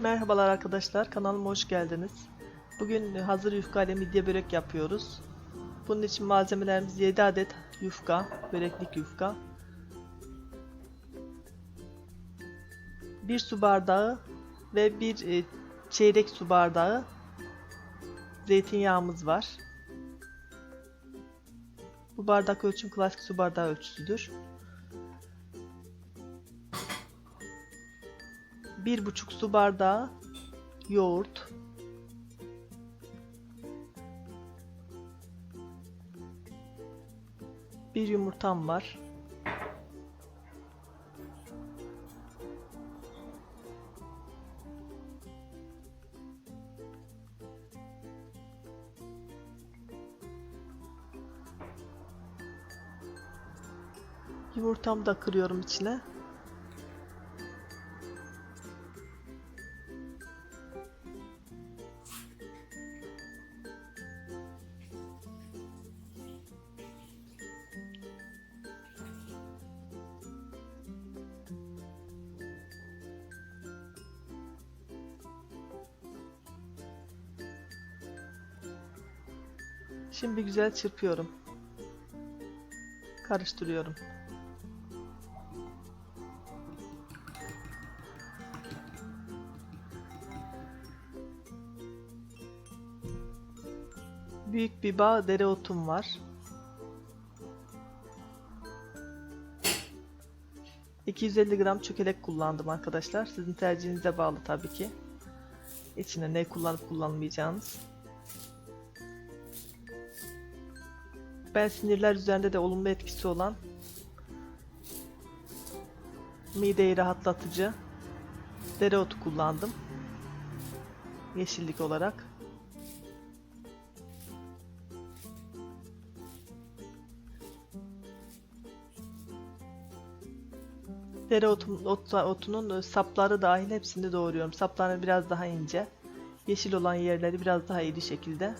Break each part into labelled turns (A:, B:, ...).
A: Merhabalar arkadaşlar, kanalıma hoş geldiniz. Bugün hazır yufka ile midye börek yapıyoruz. Bunun için malzemelerimiz 7 adet yufka, böreklik yufka. 1 su bardağı ve 1 çeyrek su bardağı zeytinyağımız var. Bu bardak ölçüm klasik su bardağı ölçüsüdür. Bir buçuk su bardağı yoğurt. Bir yumurtam var. Yumurtamı da kırıyorum içine. Şimdi güzel çırpıyorum. Karıştırıyorum. Büyük bir bağ dereotum var. 250 gram çökelek kullandım arkadaşlar. Sizin tercihinize bağlı tabii ki. İçine ne kullanıp kullanmayacağınız. Ben sinirler üzerinde de olumlu etkisi olan mideyi rahatlatıcı dereotu kullandım. Yeşillik olarak. Dereotum, ot, otunun sapları dahil hepsini doğruyorum. Saplarını biraz daha ince. Yeşil olan yerleri biraz daha iri şekilde.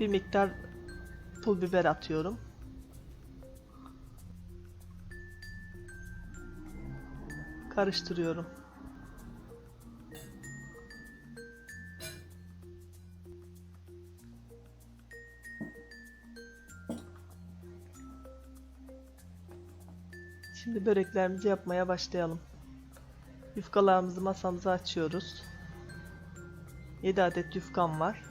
A: Bir miktar pul biber atıyorum. Karıştırıyorum. Şimdi böreklerimizi yapmaya başlayalım. Yufkalarımızı masamıza açıyoruz. 7 adet yufkam var.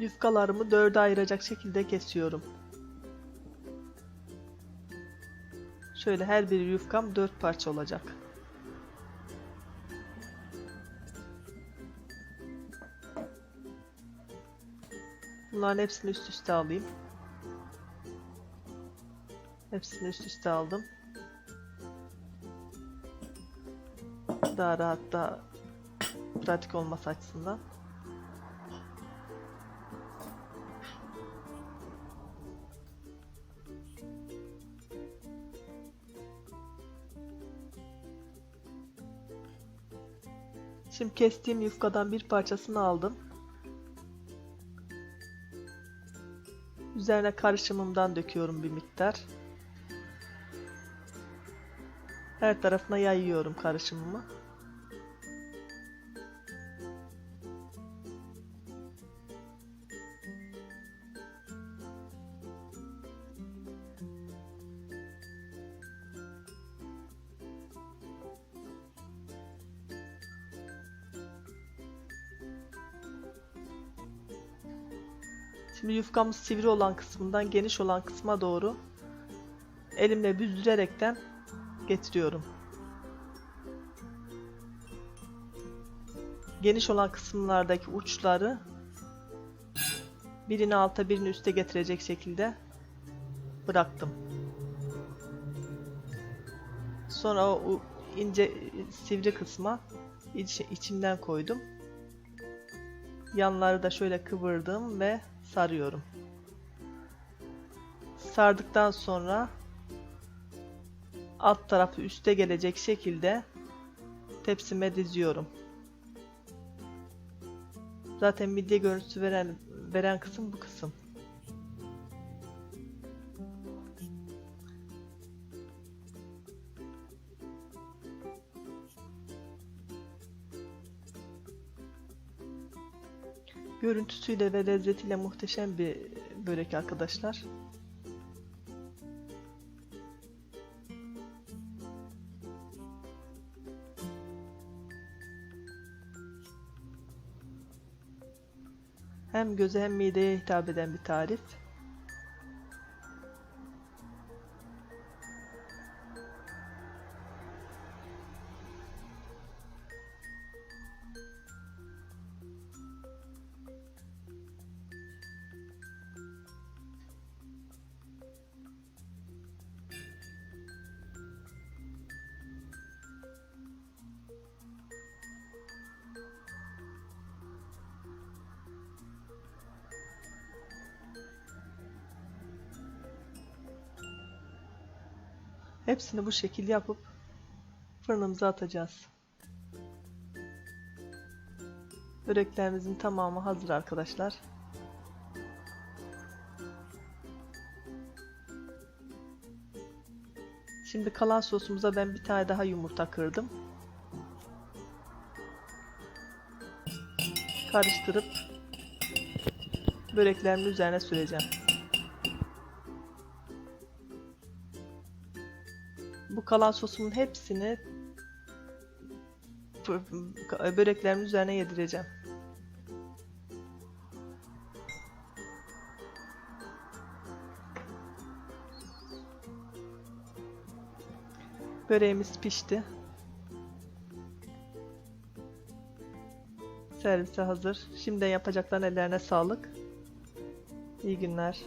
A: Yufkalarımı dörde ayıracak şekilde kesiyorum. Şöyle her bir yufkam dört parça olacak. Bunların hepsini üst üste alayım. Hepsini üst üste aldım. Daha rahat daha pratik olması açısından. Şimdi kestiğim yufkadan bir parçasını aldım. Üzerine karışımımdan döküyorum bir miktar. Her tarafına yayıyorum karışımımı. Şimdi yufkamız sivri olan kısmından geniş olan kısma doğru elimle büzdürerekten getiriyorum. geniş olan kısımlardaki uçları birini alta birini üste getirecek şekilde bıraktım. Sonra o ince sivri kısma iç, içinden koydum. Yanları da şöyle kıvırdım ve sarıyorum. Sardıktan sonra alt tarafı üste gelecek şekilde tepsime diziyorum. Zaten midye görüntüsü veren veren kısım bu kısım. Görüntüsüyle ve lezzetiyle muhteşem bir börek arkadaşlar. Hem göze hem mideye hitap eden bir tarif. Hepsini bu şekil yapıp fırınımıza atacağız. Böreklerimizin tamamı hazır arkadaşlar. Şimdi kalan sosumuza ben bir tane daha yumurta kırdım. Karıştırıp böreklerimin üzerine süreceğim. Bu kalan sosumun hepsini böreklerimin üzerine yedireceğim. Böreğimiz pişti. Servise hazır. Şimdi yapacakların ellerine sağlık. İyi günler.